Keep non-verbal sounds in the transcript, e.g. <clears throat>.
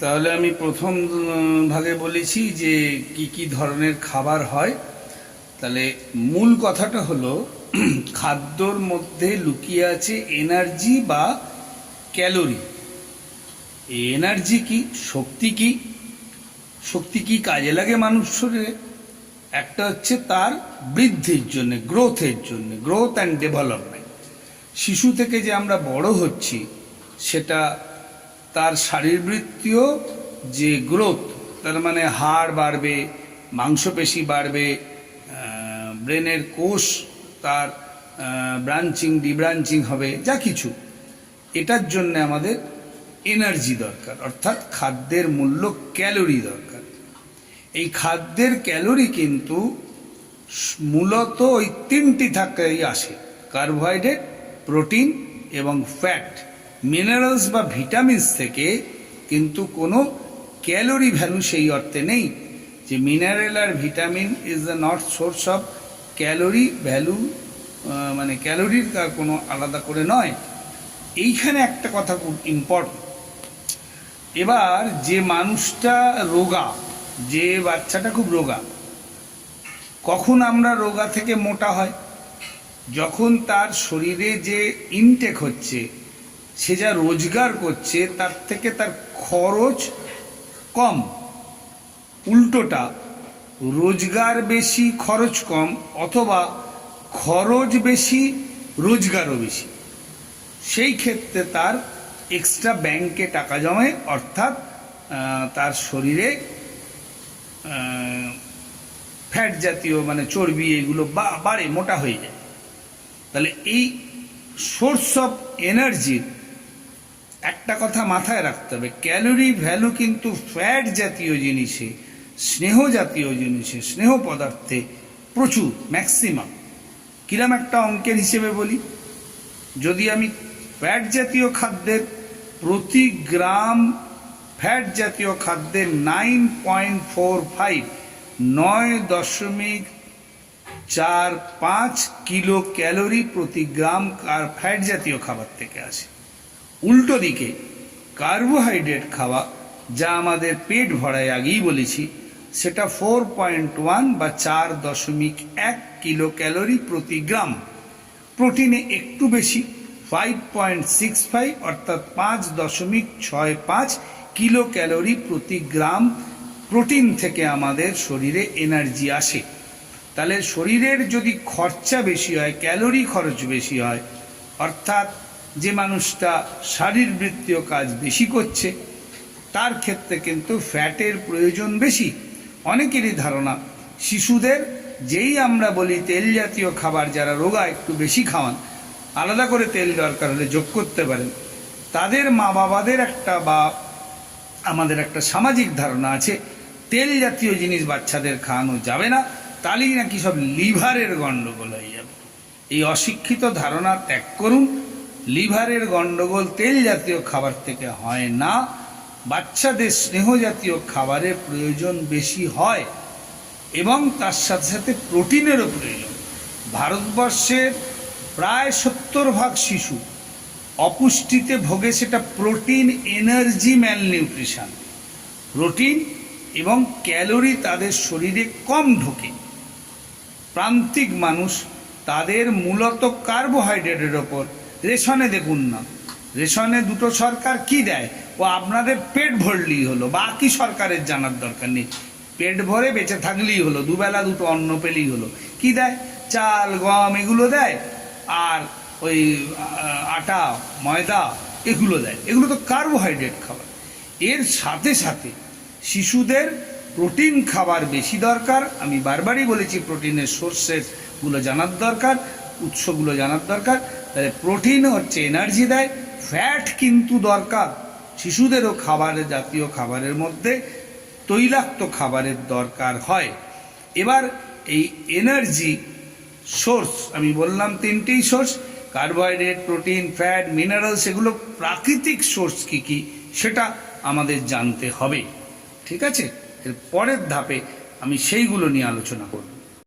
তাহলে আমি প্রথম ভাগে বলেছি যে কি কি ধরনের খাবার হয়। তাহলে মূল কথাটা হলো, <clears throat> খাদ্যর মধ্যে লুকিয়ে আছে এনার্জি বা ক্যালোরি। এনার্জি কি? শক্তি কি? শক্তি কি কাজে লাগে মানুষ শরীরে? একটা হচ্ছে তার বৃদ্ধির জন্য, গ্রোথের জন্য, গ্রোথ অ্যান্ড ডেভেলপমেন্ট। শিশু থেকে যে আমরা বড় হচ্ছি, সেটা তার শারীরবৃত্তীয় যে গ্রোথ, তার মানে হাড় বাড়বে, মাংসপেশি বাড়বে ব্রেনের কোষ, তার ব্রাঞ্চিং, ডিব্রাঞ্চিং হবে, যা কিছু। এটার জন্য আমাদের এনার্জি দরকার, অর্থাৎ খাদ্যের মূল্য ক্যালোরি দরকার। এই খাদ্যের ক্যালোরি কিন্তু মূলত ওই তিনটি থাকাই আসে, কার্বোহাইড্রেট, প্রোটিন এবং ফ্যাট। মিনারেলস বা ভিটামিনস থেকে কিন্তু কোনো ক্যালোরি ভ্যালু সেই অর্থে নেই। যে mineral R vitamin is the not source of calorie value মানে ক্যালোরির কোনো আলাদা করে নয়। এইখানে একটা কথা খুব ইম্পর্টেন্ট এবার যে মানুষটা রোগা, যে বাচ্চাটা খুব রোগা, কখন আমরা রোগা থেকে মোটা হয়? যখন তার শরীরে যে ইনটেক হচ্ছে সে যা রোজগার করছে, তার থেকে তার খরচ কম। উল্টোটা, রোজগার বেশি, খরচ কম, অথবা খরচ বেশি, রোজগারও বেশি। সেই ক্ষেত্রে তার এক্সট্রা ব্যাংকে টাকা জমায় অর্থাৎ তার শরীরে ফ্যাট জাতীয় মানে চর্বি এগুলো বাড়ে, মোটা হয়ে যায়। তাহলে এই সোর্স অফ এনার্জির একটা কথা মাথায় রাখতে হবে। ক্যালোরি ভ্যালু কিন্তু ফ্যাট জাতীয় জিনিসে, স্নেহ জাতীয় জিনিসে, স্নেহ পদার্থে প্রচুর ম্যাক্সিমাম কিরম একটা অঙ্কের হিসেবে বলি? যদি আমি ফ্যাট জাতীয় খাদ্যের প্রতি গ্রাম ফ্যাট জাতীয় খাদ্যের নাইন পয়েন্ট ফোর ফাইভ নয় দশমিক চার পাঁচ কিলো ক্যালোরি প্রতি গ্রাম কার- ফ্যাট জাতীয় খাবার থেকে আসে। উল্টো দিকে, কার্বোহাইড্রেট খাওয়া যা আমাদের পেট ভরায় আগেই বলেছি, সেটা ফোর পয়েন্ট ওয়ান বা চার দশমিক এক কিলো ক্যালোরি প্রতি গ্রাম। প্রোটিনে একটু বেশি, ফাইভ পয়েন্ট সিক্স ফাইভ অর্থাৎ পাঁচ দশমিক ছয় পাঁচ কিলো ক্যালোরি প্রতি গ্রাম প্রোটিন থেকে আমাদের শরীরে এনার্জি আসে। তাহলে শরীরের যদি খরচা বেশি হয়, ক্যালোরি খরচ বেশি হয়, অর্থাৎ যে মানুষটা শারীরবৃত্তীয় কাজ বেশি করছে, তার ক্ষেত্রে কিন্তু ফ্যাটের প্রয়োজন বেশি। অনেকেরই ধারণা, শিশুদের যেই আমরা বলি তেল জাতীয় খাবার যারা রোগা একটু বেশি খাওয়ান, আলাদা করে তেল দরকার হলে যোগ করতে পারেন। তাদের মা বাবাদের একটা বা আমাদের একটা সামাজিক ধারণা আছে, তেল জাতীয় জিনিস বাচ্চাদের খাওয়ানো যাবে না, তাহলেই নাকি সব লিভারের গণ্ডগোল হয়ে যাবে। এই অশিক্ষিত ধারণা ত্যাগ করুন লিভারের গন্ডগোল তেল জাতীয় খাবার থেকে হয় না। বাচ্চাদের স্নেহ জাতীয় খাবারের প্রয়োজন বেশি হয় এবং তার সাথে সাথে প্রোটিনেরও প্রয়োজন। ভারতবর্ষের প্রায় সত্তর ভাগ শিশু অপুষ্টিতে ভোগে সেটা প্রোটিন, এনার্জি ম্যালনিউট্রিশন প্রোটিন এবং ক্যালোরি তাদের শরীরে কম ঢোকে। প্রান্তিক মানুষ তাদের মূলত কার্বোহাইড্রেটের ওপর রেশনে দেখুন না। রেশনে দুটো সরকার কি দেয়? ও আপনাদের পেট ভরলেই হলো, বাকি সরকারের জানার দরকার নেই। পেট ভরে বেঁচে থাকলেই হলো, দুবেলা দুটো অন্ন পেলেই হলো। কি দেয়? চাল, গম এগুলো দেয়, আর ওই আটা, ময়দা এগুলো দেয়। এগুলো তো কার্বোহাইড্রেট খাবার। এর সাথে সাথে শিশুদের প্রোটিন খাবার বেশি দরকার। আমি বারবারই বলেছি, প্রোটিনের সোর্সেসগুলো জানার দরকার, উৎসগুলো জানার দরকার। তাহলে প্রোটিন হচ্ছে এনার্জি দেয় ফ্যাট কিন্তু দরকার। শিশুদেরও খাবারের জাতীয় খাবারের মধ্যে তৈলাক্ত খাবারের দরকার হয়। এবার এই এনার্জি সোর্স আমি বললাম তিনটেই source carbohydrate protein fat mineral সেগুলো প্রাকৃতিক সোর্স কি কি, সেটা আমাদের জানতে হবে। ঠিক আছে? এর পরের ধাপে আমি সেইগুলো নিয়ে আলোচনা করব।